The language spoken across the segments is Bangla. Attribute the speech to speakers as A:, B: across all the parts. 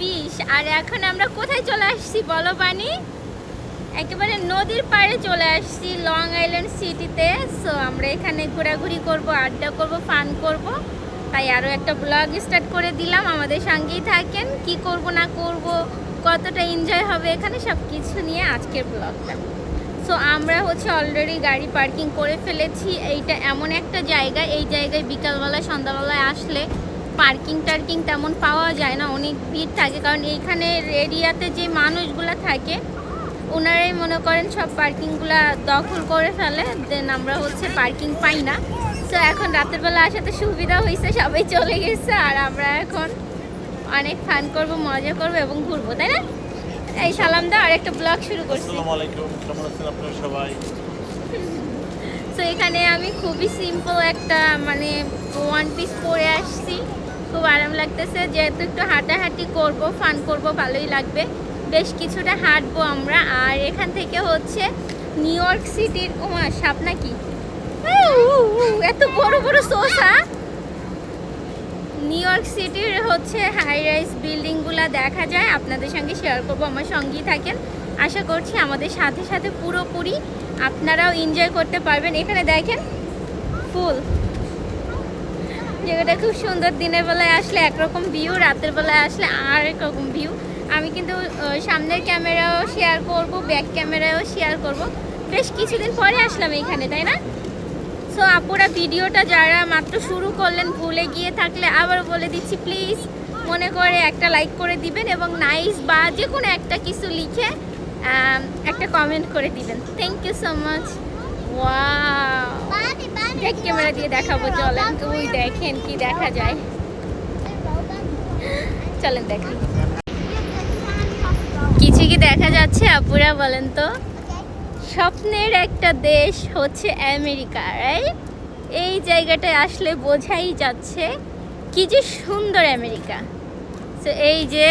A: বিশ আর এখন আমরা কোথায় চলে আসছি বলো বানি একেবারে নদীর পাড়ে চলে আসছি লং আইল্যান্ড সিটিতে সো আমরা এখানে ঘোরাঘুরি করব, আড্ডা করব ফান করব। তাই আরও একটা ব্লগ স্টার্ট করে দিলাম। আমাদের সঙ্গেই থাকেন। কি করব, না করব, কতটা এনজয় হবে, এখানে সব কিছু নিয়ে আজকের ব্লগটা সো আমরা হচ্ছে অলরেডি গাড়ি পার্কিং করে ফেলেছি। এইটা এমন একটা জায়গা, এই জায়গায় বিকালবেলায় সন্ধ্যাবেলায় আসলে পার্কিং টার্কিং তেমন পাওয়া যায় না অনেক ভিড় থাকে। কারণ এইখানের এরিয়াতে যে মানুষগুলো থাকে ওনারাই মনে করেন সব পার্কিংগুলো দখল করে ফেলে দেন আমরা হচ্ছে পার্কিং পাই না। সো এখন রাতের বেলা আসাতে সুবিধা হয়েছে সবাই চলে গেছে আর আমরা এখন অনেক ফান করব মজা করব এবং ঘুরবো তাই না? এই সালাম দাও আর একটা ব্লগ শুরু করছি।
B: আসসালামু আলাইকুম কেমন আছেন আপনারা সবাই?
A: সো এখানে আমি খুবই সিম্পল একটা মানে ওয়ান পিস পরে আসছি। খুব আরাম লাগতেছে। যেহেতু একটু হাঁটাহাঁটি করব ফান করব, ভালোই লাগবে। বেশ কিছুটা হাঁটবো আমরা। আর এখান থেকে হচ্ছে নিউ ইয়র্ক সিটির ওমা সাপ নাকি? এত বড় বড় সোসা নিউ ইয়র্ক সিটির হচ্ছে হাই রাইজ বিল্ডিংগুলো দেখা যায়। আপনাদের সঙ্গে শেয়ার করব, আমার সঙ্গেই থাকেন। আশা করছি আমাদের সাথে সাথে পুরোপুরি আপনারাও এনজয় করতে পারবেন। এখানে দেখেন, ফুল। জায়গাটা খুব সুন্দর। দিনের বেলায় আসলে একরকম ভিউ রাতের বেলায় আসলে আর রকম ভিউ আমি কিন্তু সামনের ক্যামেরাও শেয়ার করব ব্যাক ক্যামেরাও শেয়ার করব। বেশ কিছুদিন পরে আসলাম এখানে, তাই না? সো আপুরা ভিডিওটা যারা মাত্র শুরু করলেন, ভুলে গিয়ে থাকলে আবার বলে দিচ্ছি প্লিজ মনে করে একটা লাইক করে দিবেন এবং নাইস বা যে কোনো একটা কিছু লিখে একটা কমেন্ট করে দিবেন। Thank you so much back camera দিয়ে দেখাবো চলেন। তো ওই দেখেন কি দেখা যায়। চলেন দেখেন। কিছু কি দেখা যাচ্ছে আপুরা বলেন তো? স্বপ্নের একটা দেশ হচ্ছে আমেরিকা রাইট এই জায়গাটায় আসলে বোঝাই যাচ্ছে কি যে সুন্দর আমেরিকা। তো এই যে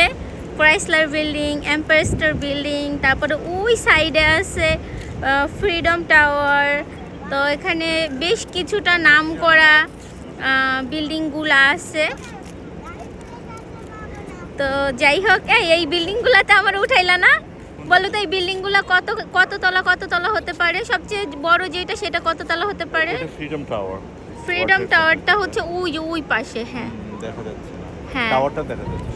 A: Chrysler Building Empire State Building তারপরে ওই সাইডে আছে ফ্রিডম টাওয়ার তো এখানে বেশ কিছুটা নাম করা বিল্ডিংগুলো আছে। তো যাই হোক এই বিল্ডিংগুলোতে আমার উঠাইলা না। বলো তো এই বিল্ডিংগুলো কত কত তলা কত তলা হতে পারে? সবচেয়ে বড় যেটা সেটা কত তলা হতে পারে?
B: ফ্রিডম টাওয়ার
A: ফ্রিডম টাওয়ারটা হচ্ছে ওই ওই পাশে হ্যাঁ।
B: দেখা যাচ্ছে
A: হ্যাঁ।
B: টাওয়ারটা দেখা যাচ্ছে।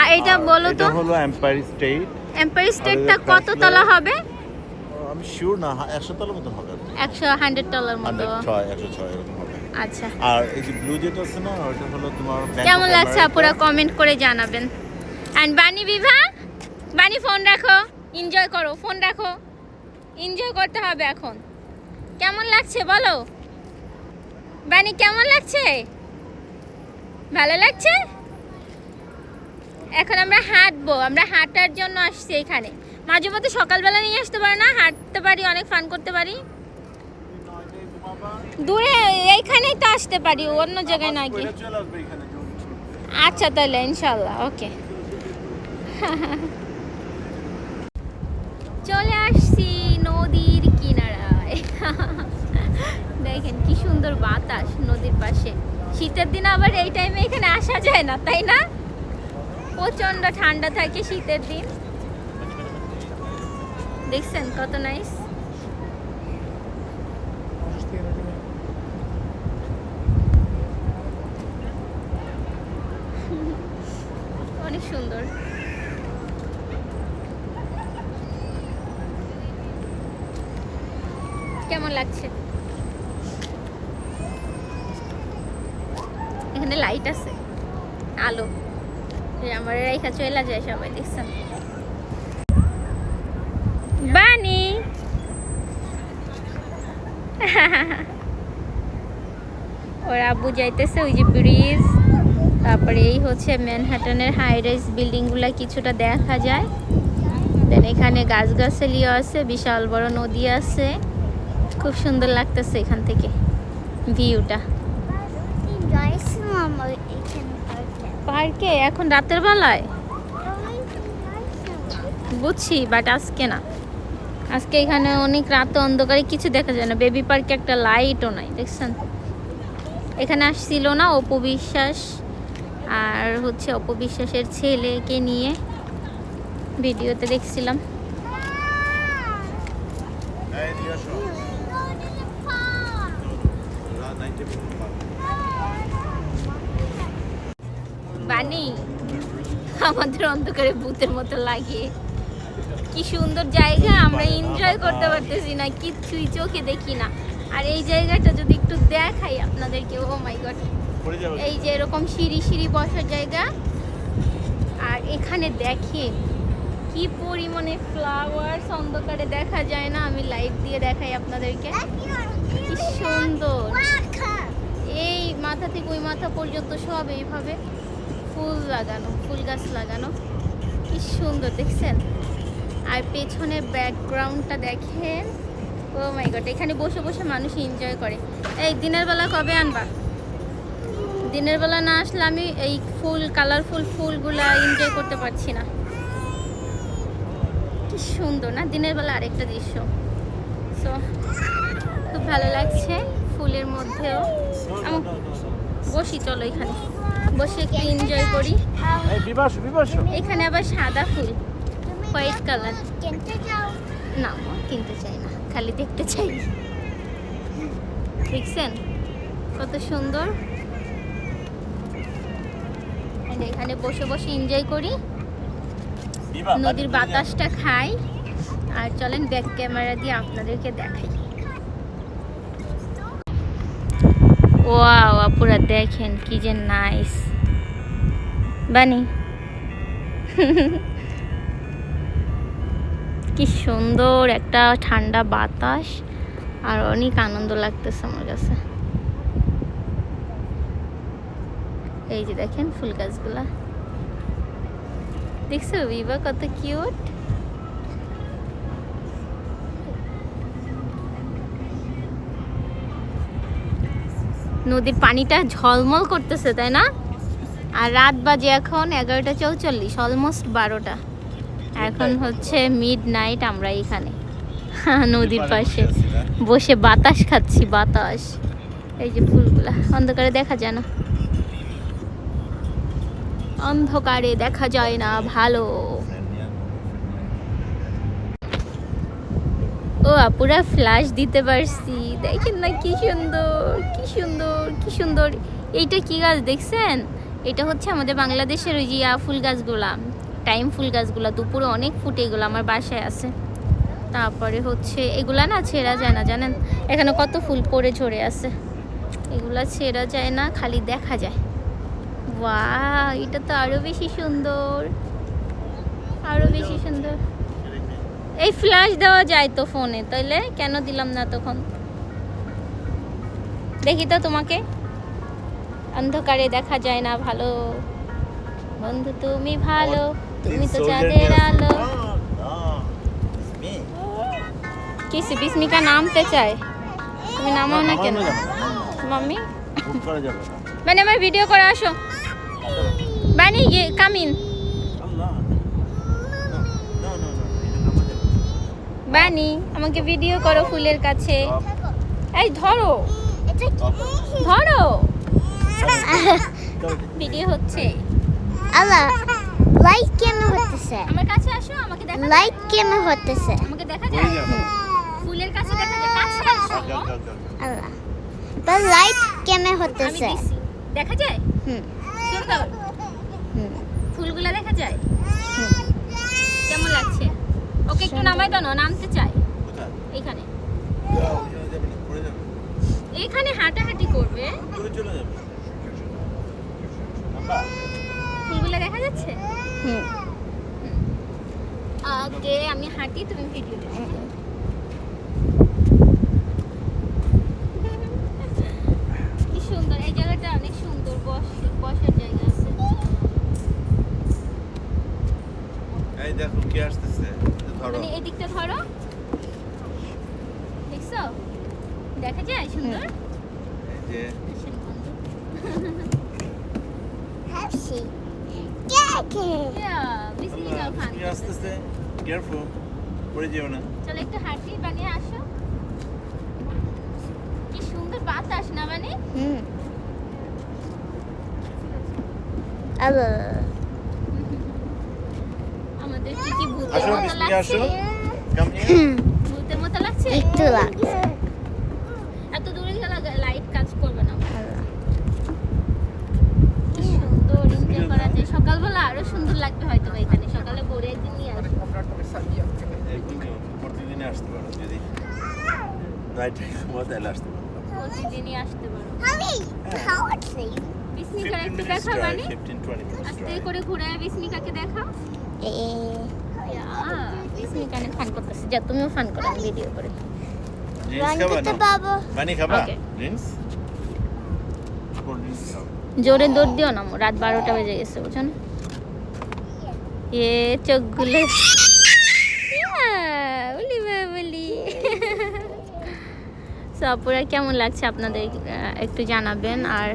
A: আর এটা বলো তো।
B: এটা হলো এম্পায়ার স্টেট
A: এম্পায়ার স্টেটটা
B: এটা
A: কত তলা হবে?
B: আমি শিওর না একশো তলার মতন হবে
A: একশো হান্ড্রেড তলার মতো।
B: ছয় একশো ছয় এরকম হবে।
A: আচ্ছা।
B: আর এই যে ব্লু যেটা আছে না ওটা হলো তোমার
A: কেমন লাগছে আপুরা কমেন্ট করে জানাবেন। And Bani Bibha Bani phone রাখো। এনজয় করো ফোন রাখো। এনজয় করতে হবে এখন। কেমন লাগছে বলো? বানি কেমন লাগছে? ভালো লাগছে? এখন আমরা হাঁটবো আমরা হাঁটার জন্য আসছি এখানে। মাঝে মধ্যে সকালবেলা নিয়ে আসতে পারি না, হাঁটতে পারি, অনেক ফান করতে পারি। দূরে এইখানেই তো আসতে পারি, অন্য জায়গায় না গিয়ে। আচ্ছা তাহলে ইনশাল্লাহ ওকে। চলে আসছি নদীর কিনারায়। দেখেন কি সুন্দর বাতাস নদীর পাশে। শীতের দিন আবার এই টাইমে এখানে আসা যায় না, তাই না? প্রচণ্ড ঠান্ডা থাকে শীতের দিন। দেখছেন কত নাইস অনেক সুন্দর। কেমন লাগছে? এখানে লাইট আছে, আলো। আমার রেখা চলে যায় সবাই, দেখছেন বানি ওর আব্বু যাইতেছে, ওই যে ব্রিজ, তারপরে এই হচ্ছে ম্যানহাটনের হাই রাইজ বিল্ডিংগুলো কিছুটা দেখা যায়। দেন এখানে গাছগাছালিও আছে, বিশাল বড় নদী আছে। খুব সুন্দর লাগতেছে এখান থেকে, ভিউটা। পার্কে? এখন রাতের বেলায়? বুঝছি বাট আজকে না। আজকে এখানে অনেক রাত অন্ধকারে কিছু দেখা যায় না। বেবি পার্কে একটা লাইটও নাই, দেখছেন? এখানে আসছিল না অপু বিশ্বাস আর হচ্ছে অপবিশ্বাসের ছেলেকে নিয়ে ভিডিওতে দেখছিলাম। বানি আমাদের অন্ধকারে ভূতের মতো লাগে। কি সুন্দর জায়গা আমরা এনজয় করতে পারতেছি না কিচ্ছুই চোখে দেখি না। আর এই জায়গাটা যদি একটু দেখাই আপনাদেরকে ও মাই গড এই যে এরকম সিঁড়ি সিঁড়ি বসার জায়গা। আর এখানে দেখেন কি পরিমাণে ফ্লাওয়ার্স অন্ধকারে দেখা যায় না? আমি লাইট দিয়ে দেখাই আপনাদেরকে। কি সুন্দর। এই মাথা থেকে ওই মাথা পর্যন্ত সব এইভাবে ফুল লাগানো ফুল গাছ লাগানো। কি সুন্দর দেখছেন? আর পেছনের ব্যাকগ্রাউন্ডটা দেখেন। ও মাই গড এখানে বসে বসে মানুষ এনজয় করে। এই দিনের বেলা কবে আনবা? দিনের বেলা না আসলে আমি এই ফুল কালারফুল ফুলগুলা এনজয় করতে পারছি না। কি সুন্দর না? দিনের বেলা আরেকটা দৃশ্য। সো খুব ভালো লাগছে ফুলের মধ্যেও। আম- বসি চলো এখানে। বসে একটু এনজয় করি। এখানে আবার সাদা ফুল হোয়াইট কালার না কিনতে চাই না। খালি দেখতে চাই। দেখছেন? কত সুন্দর। এখানে বসে বসে এনজয় করি। নদীর বাতাসটা খাই। আর চলেন ব্যাক ক্যামেরা দিয়ে আপনাদেরকে দেখাই। ওয়াও আপুরা দেখেন কি যে নাইস বানি। কি সুন্দর একটা ঠান্ডা বাতাস আর অনেক আনন্দ লাগতেছে আমার কাছে। এই যে দেখেন ফুল গাছগুলা। দেখছ বিবা কত কিউট নদীর পানিটা ঝলমল করতেছে, তাই না? আর রাত বাজে এখন এগারোটা চৌচল্লিশ অলমোস্ট বারোটা। এখন হচ্ছে মিড নাইট আমরা এখানে। নদীর পাশে বসে বাতাস খাচ্ছি বাতাস। এই যে ফুলগুলা অন্ধকারে দেখা যায় না। অন্ধকারে দেখা যায় না ভালো। ও আপুরা ফ্ল্যাশ দিতে পারছি। দেখেন না কি সুন্দর কি সুন্দর কি সুন্দর। এইটা কি গাছ দেখছেন? এটা হচ্ছে আমাদের বাংলাদেশের ওই যে ফুল গাছগুলা। টাইম ফুল গাছগুলো দুপুরে অনেক ফুটে, এগুলো আমার বাসায় আছে। তারপরে হচ্ছে, এগুলা না ছেঁড়া যায় না, জানেন? এখানে কত ফুল পড়ে ঝরে আছে। এগুলা ছেঁড়া যায় না, খালি দেখা যায়। ওয়া এটা তো আরও বেশি সুন্দর। আরও বেশি সুন্দর। এই ফ্ল্যাশ দেওয়া যায় তো ফোনে, তাইলে? কেন দিলাম না তখন? দেখি তো তোমাকে। অন্ধকারে দেখা যায় না, ভালো। বন্ধু, তুমি ভালো। তুমি তো চাঁদের আলো। কিসে বিস্মিকা নামতে চায়? তুমি নামাও না কেন? মাম্মি?
B: করা যাবে না।
A: মানে আমার ভিডিও করে আসো। বানি কামিন
B: না।
A: বানি আমাকে ভিডিও করো ফুলের কাছে। এই ধরো। ধরো। ভিডিও হচ্ছে।
C: আল্লাহ। লাইট কেন হতেছে?
A: আমার কাছে আসো আমাকে দেখা?
C: লাইট কেন হতেছে?
A: আমাকে দেখা যায় ফুলের কাছে দেখা যায় কাছে আসো।
C: আল্লাহ। তো লাইট কেন
A: আমি
C: হতেছে
A: দিছি। দেখা যায়?
C: হুম।
A: সুন্দর
C: হুম।
A: ফুলগুলা দেখা যায়? কেমন লাগছে? ওকে একটু নামাই দাও না নামতে চাই। এখানে। এখানে হাঁটাহাঁটি করবে।
B: চলে যাবে। নাম্বা?
A: দেখা যাচ্ছে?
C: হুম।
A: ওকে আমি হাঁটি তুমি ভিডিও কি সুন্দর এই জায়গাটা অনেক সুন্দর বস বসার জায়গা আছে
B: এই দেখো কে আসতেছে এটা ধরো
A: মানে এদিকটা ধরো দেখছ দেখা যায় সুন্দর
B: এই যে
A: আসেন বন্ধু।
C: হ্যাপসি কে
A: Yeah, বিসমিল্লাহ
B: আল্লাহ,
A: খান
B: কে আসতেছে কেয়ারফুল পড়ে যেও না
A: চলো একটু হাঁটি বানিয়ে আসো। কি সুন্দর বাতাস না মানে
C: হুম।
A: আমাদের কি কি ভূতের মতো লাগছে?
B: আসো। কাম হিয়ার
A: ভূতের মতো লাগছে?
C: একটু লাগছে।
A: এত দূরে গেলে লাইট কাজ করবে না। কি সুন্দর এনজয় করা যায়। সকালবেলা আরও সুন্দর লাগবে হয়তো এখানে। সকালে ভোরে একদিন নিয়ে আসব
B: আসতে পারো যদি। নাইট তাহলে আসতে পারো।
A: প্রতিদিনই আসতে পারো।
C: Mommy, how it's safe.
A: বিস্মিকার
B: 15
A: একটু দেখা মানে।
B: 15 20 minutes
A: আস্তে করে ঘুরে বিস্মিকাকে দেখা অনেক ফান করতেছে। যা তুমিও ফান করো আমি ভিডিও করে জোরে দৌড় দিও না রাত বারোটা বেজে গেছে বুঝছ না? এ চোখগুলো আপুরা কেমন লাগছে আপনাদের একটু জানাবেন। আর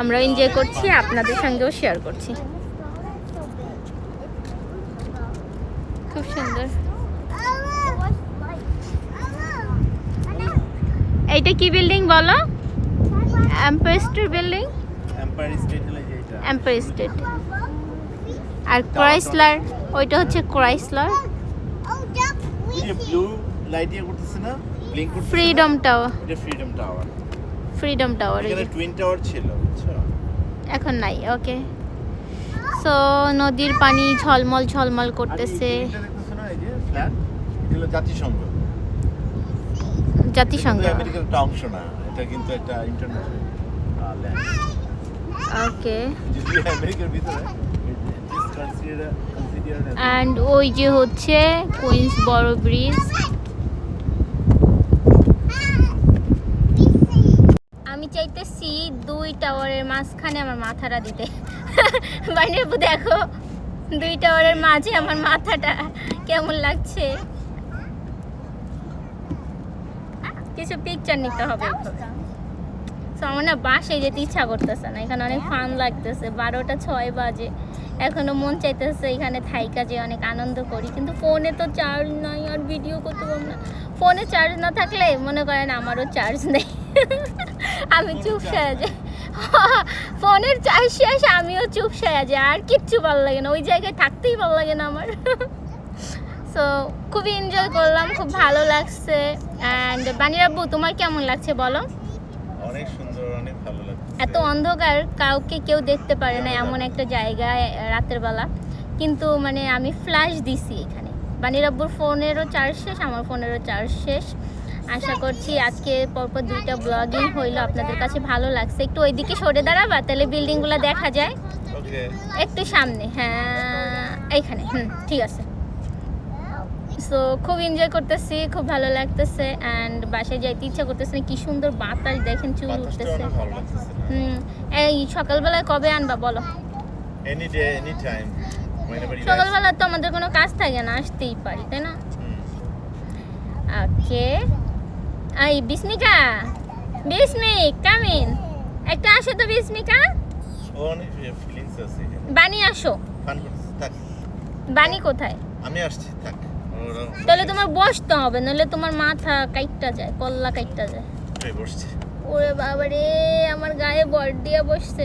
A: আমরা এনজয় করছি আপনাদের সঙ্গেও শেয়ার করছি। খুব সুন্দর। এইটা কি বিল্ডিং বলো? Empire State Building
B: Empire State
A: আর ক্রাইসলার ওইটা হচ্ছে ক্রাইসলার
B: ব্লু লাইট ইয়ে করতেছে না? ব্লিঙ্ক
A: ফ্রিডম টাওয়ার
B: এটা ফ্রিডম টাওয়ার
A: ফ্রিডম টাওয়ার
B: এখানে টুইন টাওয়ার ছিল বুঝছ?
A: এখন নাই ওকে সো নদীর পানি ঝলমল ঝলমল করতেছে।
B: জাতিসংঘ
A: জাতিসংঘ।
B: এটা কিন্তু আমেরিকার একটা অংশ না এটা কিন্তু একটা ইন্টারন্যাশনাল
A: ওকে
B: আমেরিকার ভিতরে
A: অ্যান্ড ওই যে হচ্ছে কুইন্স বড় ব্রিজ আমি চাইতেছি দুই টাওয়ারের মাঝখানে আমার মাথাটা দিতে। বাইরে দেখো, দুই টাওয়ারের মাঝে আমার মাথাটা কেমন লাগছে। কিছু পিকচার নিতে হবে। তো আমার না বাসায় যেতে ইচ্ছা করতেছে না, এখানে অনেক ফান লাগতেছে। বারোটা, ছয় বাজে। এখনও মন চাইতেছে এখানে থাইকা যে অনেক আনন্দ করি। কিন্তু ফোনে তো চার্জ নাই আর ভিডিও করতে পারব না। ফোনে চার্জ না থাকলে মনে করেন আমারও চার্জ নেই। আমি চুপ সায়া যাই ফোনের চার্জ শেষ আমিও চুপ সায়া যাই আর কিচ্ছু ভালো লাগে না। ওই জায়গায় থাকতেই ভালো লাগে না আমার। সো খুবই এনজয় করলাম খুব ভালো লাগছে। অ্যান্ড বানিরাব্বু তোমার কেমন লাগছে বলো?
B: অনেক সুন্দর অনেক ভালো লাগছে।
A: এত অন্ধকার কাউকে কেউ দেখতে পারে না এমন একটা জায়গায় রাতের বেলা। কিন্তু মানে আমি ফ্ল্যাশ দিছি এখানে। বানিরাব্বুর ফোনেরও চার্জ শেষ আমার ফোনেরও চার্জ শেষ। আশা করছি আজকে পরপর দুইটা ব্লগিং হইল আপনাদের কাছে ভালো লাগছে। একটু ওইদিকে সরে দাঁড়াবা তাহলে বিল্ডিংগুলো দেখা যায়। একটু সামনে হ্যাঁ এইখানে হুম ঠিক আছে। সো খুব এনজয় করতেছি খুব ভালো লাগতেছে। অ্যান্ড বাসায় যাইতে ইচ্ছা করতেছে কি সুন্দর বাতাস দেখেন চুল উঠতেছে। এই সকালবেলায় কবে আনবা বলো?
B: এনি ডে এনি টাইম
A: সকালবেলা তো আমাদের কোনো কাজ থাকে না আসতেই পারি তাই না? ওকে এই বিস্মিকা! বিস্মিক কামিন একটু আসো তো বিস্মিকা। বানি আসো। বানি কোথায়?
B: আমি আসছি থাক।
A: তাহলে তোমার বসতে হবে নাহলে তোমার মাথা কাইটটা যায় কল্লা কাইটটা যায়।
B: বসছে।
A: ওরে বাবা রে আমার গায়ে বর দিয়ে বসছে।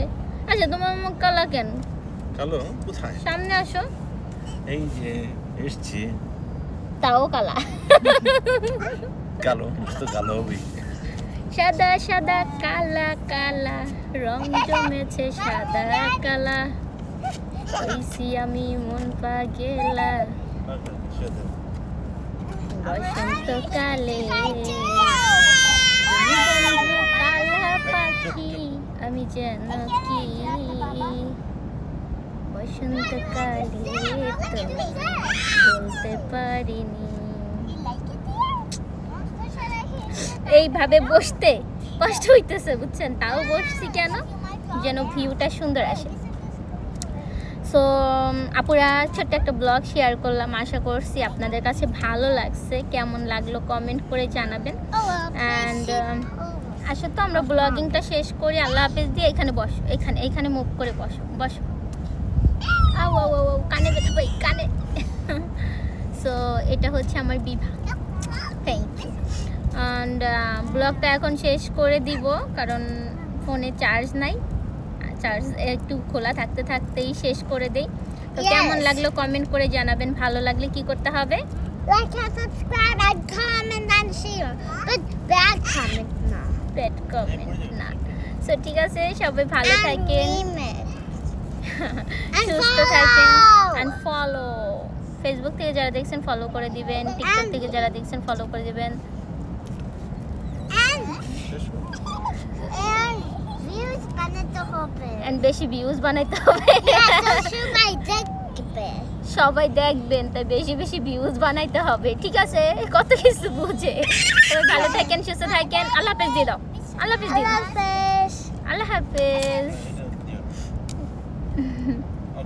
A: আচ্ছা তোমার মুখ কালা কেন?
B: চলো কোথায়?
A: সামনে আসো।
B: এই যে এসছি।
A: তাও কালা।
B: কালো তো কালো হবেই।
A: সাদা সাদা কালা কালা। রং জমেছে সাদা কালা। হইছি আমি মন পা গেলা বসন্ত কালে কালা পাখি আমি যেন কি? তো বলতে পারিনি। এইভাবে বসতে কষ্ট হইতেছে বুঝছেন? তাও বসছি কেন? যেন ভিউটা সুন্দর আসে। সো আপুরা ছোট্ট একটা ব্লগ শেয়ার করলাম। আশা করছি আপনাদের কাছে ভালো লাগছে। কেমন লাগল কমেন্ট করে জানাবেন। অ্যান্ড আসলে তো আমরা ব্লগিংটা শেষ করি। আল্লাহ হাফেজ দিয়ে এখানে বসো। এখানে এখানে মুভ করে বসো। বসো। আও আও আও কানে ব্যথা পাই কানে। সো এটা হচ্ছে আমার বিভা। থ্যাংক ইউ অ্যান্ড ব্লগটা এখন শেষ করে দিব কারণ ফোনে চার্জ নাই। চার্জ একটু খোলা থাকতে থাকতেই শেষ করে দেই। তো কেমন লাগল কমেন্ট করে জানাবেন। ভালো লাগলে কি করতে হবে?
C: Like and subscribe and comment and share. But bad comment.
A: Bad comment না। সো ঠিক আছে সবাই ভালো থাকেন। সুস্থ থাকেন। অ্যান্ড ফলো ফেসবুক থেকে যারা দেখছেন ফলো করে দিবেন। টিকটক থেকে যারা দেখছেন ফলো করে দিবেন। অ্যান্ড বেশি ভিউজ বানাইতে হবে।
C: সবাই দেখবে
A: সবাই দেখবেন তাই বেশি বেশি ভিউজ বানাইতে হবে ঠিক আছে? কত কিছু বুঝে। ভালো থাকেন সুস্থ থাকেন আল্লাহ হাফেজ দিয়ে দাও। আল্লাহ হাফেজ দিয়ে
C: আল্লাহ
A: দাও
C: হাফেজ।
A: আল্লাহ হাফেজ।